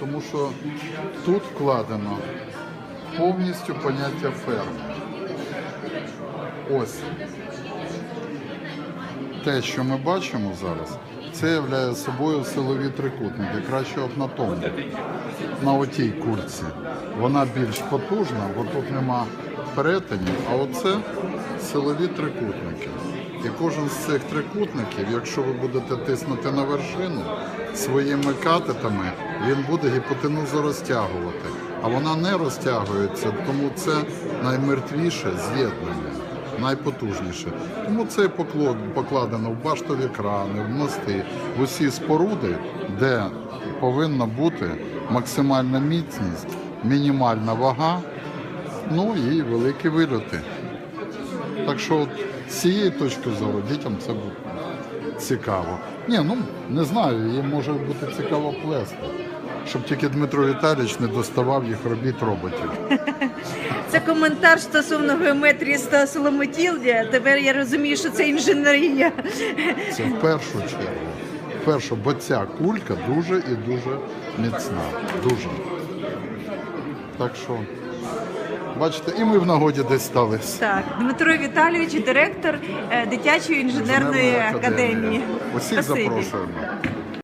тому що тут вкладено повністю поняття ферми. Ось те, що ми бачимо зараз, це являє собою силові трикутники. Краще от на тому, на отій кульці. Вона більш потужна, бо тут нема перетинів, а оце силові трикутники. І кожен з цих трикутників, якщо ви будете тиснути на вершину своїми катетами, він буде гіпотенузу розтягувати. А вона не розтягується, тому це наймертвіше з'єднання найпотужніше. Тому це покладено в баштові крани, в мости, в усі споруди, де повинна бути максимальна міцність, мінімальна вага, ну і великі вильоти. Так що от з цієї точки зору дітям це буде цікаво. Ні, ну не знаю, їм може бути цікаво плести. Щоб тільки Дмитро Віталійович не доставав їх робіт роботів. Це коментар стосовно геометрії та соломотілля. Тепер я розумію, що це інженерія. Це в першу чергу. Першу, бо ця кулька дуже і дуже міцна. Дуже. Так що, бачите, і ми в нагоді десь стали. Так, Дмитро Віталійович, директор е, дитячої інженерної академії. Усіх запрошуємо.